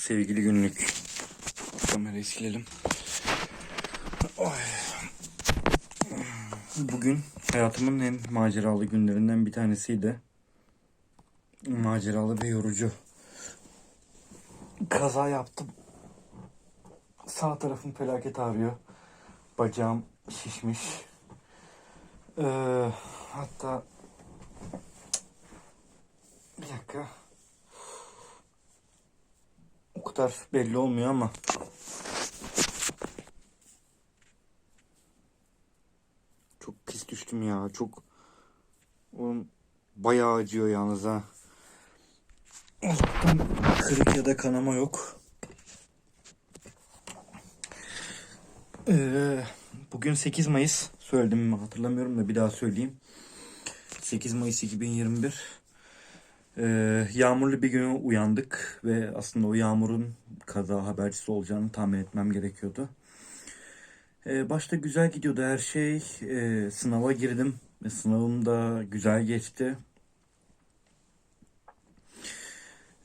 Sevgili günlük. Kamerayı silelim. Bugün hayatımın en maceralı günlerinden bir tanesiydi. Maceralı ve yorucu. Kaza yaptım. Sağ tarafım felaket ağrıyor. Bacağım şişmiş. Ee, hatta bir dakika. O kadar belli olmuyor ama. Çok pis düştüm ya. Çok oğlum bayağı acıyor yalnız ha. Allah'tan kırık ya da kanama yok. Ee, bugün 8 Mayıs. Söyledim mi hatırlamıyorum da bir daha söyleyeyim. 8 Mayıs 2021. Ee, yağmurlu bir güne uyandık ve aslında o yağmurun kaza habercisi olacağını tahmin etmem gerekiyordu. Ee, başta güzel gidiyordu her şey. Ee, sınava girdim ve sınavım da güzel geçti.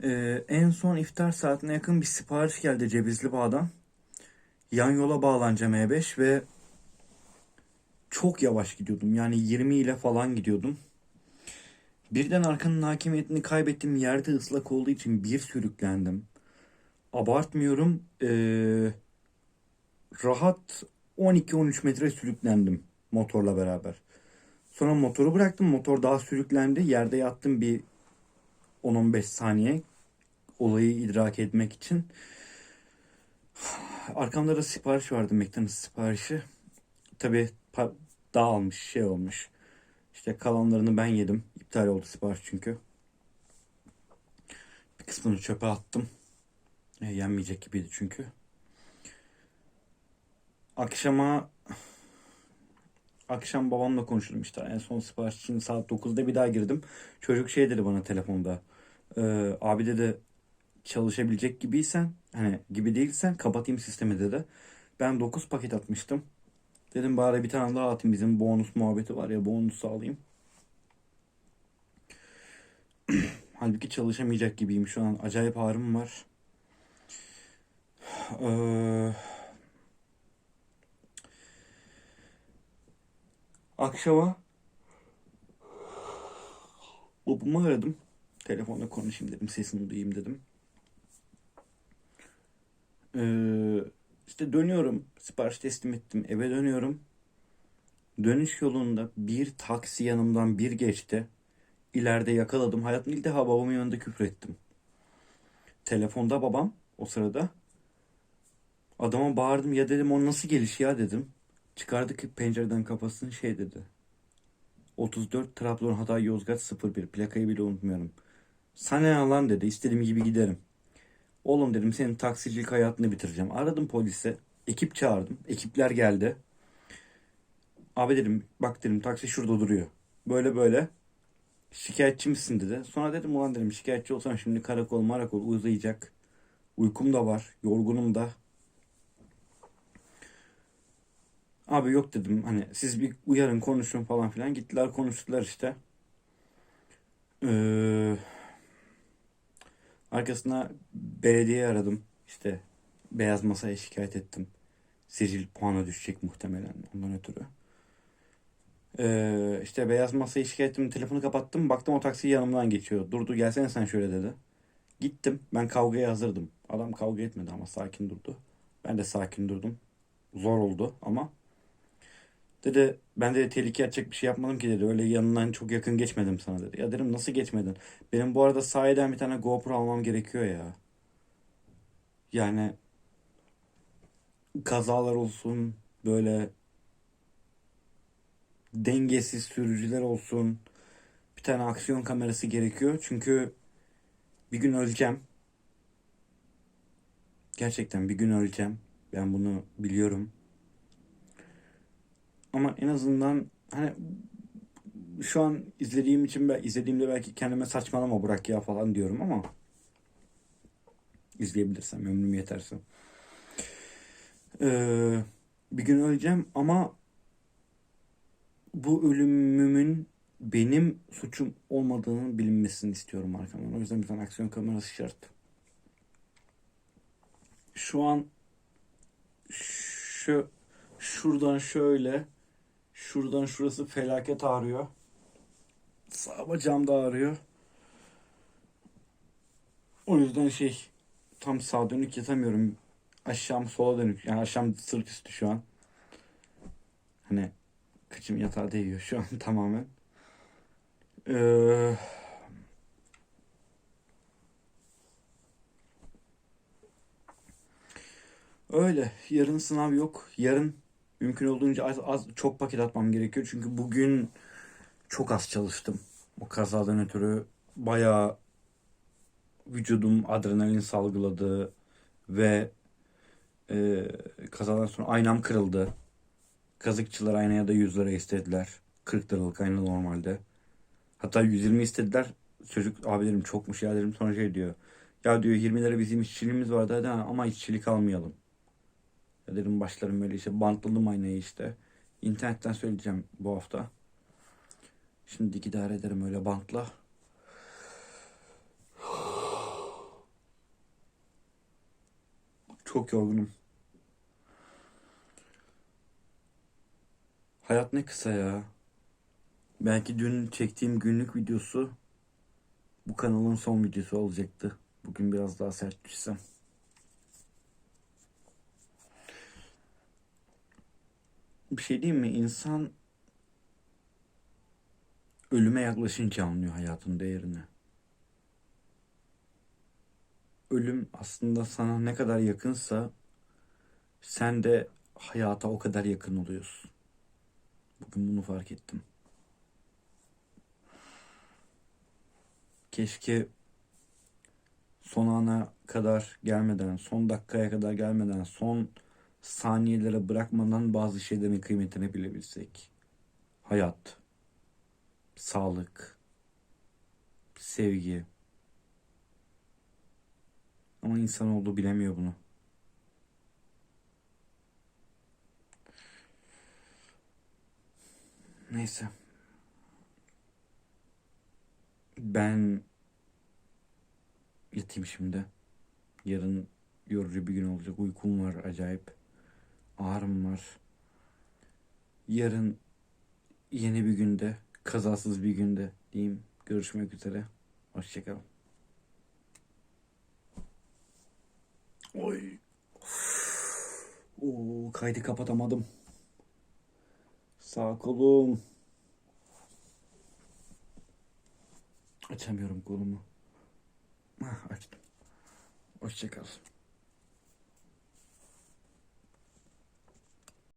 Ee, en son iftar saatine yakın bir sipariş geldi Cevizli Bağ'dan. Yan yola bağlanacağım E5 ve çok yavaş gidiyordum. Yani 20 ile falan gidiyordum. Birden arkanın hakimiyetini kaybettim. Yerde ıslak olduğu için bir sürüklendim. Abartmıyorum. Ee, rahat 12-13 metre sürüklendim motorla beraber. Sonra motoru bıraktım. Motor daha sürüklendi. Yerde yattım bir 10-15 saniye olayı idrak etmek için. Arkamda da sipariş vardı McDonald's siparişi. Tabi dağılmış şey olmuş. İşte kalanlarını ben yedim. İptal oldu sipariş çünkü. Bir kısmını çöpe attım. E, yenmeyecek gibiydi çünkü. Akşama akşam babamla konuştum işte. En son sipariş için saat 9'da bir daha girdim. Çocuk şey dedi bana telefonda. E, abi dedi çalışabilecek gibiysen hani gibi değilsen kapatayım sistemi dedi. Ben 9 paket atmıştım. Dedim bari bir tane daha atayım bizim bonus muhabbeti var ya bonusu alayım. Halbuki çalışamayacak gibiyim şu an. Acayip ağrım var. Ee, akşama babamı aradım. Telefonda konuşayım dedim. Sesini duyayım dedim. Ee, işte dönüyorum. Sipariş teslim ettim. Eve dönüyorum. Dönüş yolunda bir taksi yanımdan bir geçti. İleride yakaladım. Hayatımda ilk defa babamın yanında küfür ettim. Telefonda babam o sırada. Adama bağırdım ya dedim o nasıl geliş ya dedim. Çıkardı ki pencereden kafasını şey dedi. 34 Trabzon Hatay Yozgat 01 plakayı bile unutmuyorum. Sana lan dedi istediğim gibi giderim. Oğlum dedim senin taksicilik hayatını bitireceğim. Aradım polise. Ekip çağırdım. Ekipler geldi. Abi dedim bak dedim taksi şurada duruyor. Böyle böyle. Şikayetçi misin dedi. Sonra dedim ulan dedim şikayetçi olsam şimdi karakol marakol uzayacak. Uykum da var. Yorgunum da. Abi yok dedim hani siz bir uyarın konuşun falan filan. Gittiler konuştular işte. Ee, arkasına belediye aradım. İşte beyaz masaya şikayet ettim. Sicil puanı düşecek muhtemelen ondan ötürü. Ee, işte beyaz masayı şikayet ettim. Telefonu kapattım. Baktım o taksi yanımdan geçiyor. Durdu gelsene sen şöyle dedi. Gittim. Ben kavgaya hazırdım. Adam kavga etmedi ama sakin durdu. Ben de sakin durdum. Zor oldu ama. Dedi ben de tehlikeye atacak bir şey yapmadım ki dedi. Öyle yanından çok yakın geçmedim sana dedi. Ya dedim nasıl geçmedin? Benim bu arada sahiden bir tane GoPro almam gerekiyor ya. Yani kazalar olsun böyle dengesiz sürücüler olsun. Bir tane aksiyon kamerası gerekiyor. Çünkü bir gün öleceğim. Gerçekten bir gün öleceğim. Ben bunu biliyorum. Ama en azından hani şu an izlediğim için ben izlediğimde belki kendime saçmalama bırak ya falan diyorum ama izleyebilirsem ömrüm yeterse. Ee, bir gün öleceğim ama bu ölümümün benim suçum olmadığını bilinmesini istiyorum arkamdan. O yüzden bir tane aksiyon kamerası şart. şu an şu şuradan şöyle şuradan şurası felaket ağrıyor. Sağ bacağım da ağrıyor. O yüzden şey tam sağ dönük yatamıyorum. Aşağım sola dönük. Yani aşağım sırt üstü şu an. Hani kıçım yatağa değiyor şu an tamamen. Ee, öyle. Yarın sınav yok. Yarın mümkün olduğunca az, az çok paket atmam gerekiyor. Çünkü bugün çok az çalıştım. O kazadan ötürü bayağı vücudum adrenalin salgıladı ve e, kazadan sonra aynam kırıldı. Kazıkçılar aynaya da 100 lira istediler. 40 liralık ayna normalde. Hatta 120 istediler. Çocuk abi dedim çokmuş ya dedim sonra şey diyor. Ya diyor 20 lira bizim işçiliğimiz vardı hadi ama işçilik almayalım. Ya dedim başlarım böyle işte bantladım aynayı işte. İnternetten söyleyeceğim bu hafta. Şimdi idare ederim öyle bantla. Çok yorgunum. Hayat ne kısa ya. Belki dün çektiğim günlük videosu bu kanalın son videosu olacaktı. Bugün biraz daha sert düşsem. Bir şey diyeyim mi? İnsan ölüme yaklaşınca anlıyor hayatın değerini. Ölüm aslında sana ne kadar yakınsa sen de hayata o kadar yakın oluyorsun. Bugün bunu fark ettim. Keşke son ana kadar gelmeden, son dakikaya kadar gelmeden, son saniyelere bırakmadan bazı şeylerin kıymetini bilebilsek. Hayat, sağlık, sevgi. Ama insanoğlu bilemiyor bunu. Neyse. Ben yatayım şimdi. Yarın yorucu bir gün olacak. Uykum var acayip. Ağrım var. Yarın yeni bir günde, kazasız bir günde diyeyim. Görüşmek üzere. Hoşçakalın. Oy. Oo, kaydı kapatamadım. Sağ kolum. Açamıyorum kolumu. Açtım. Hoşçakal.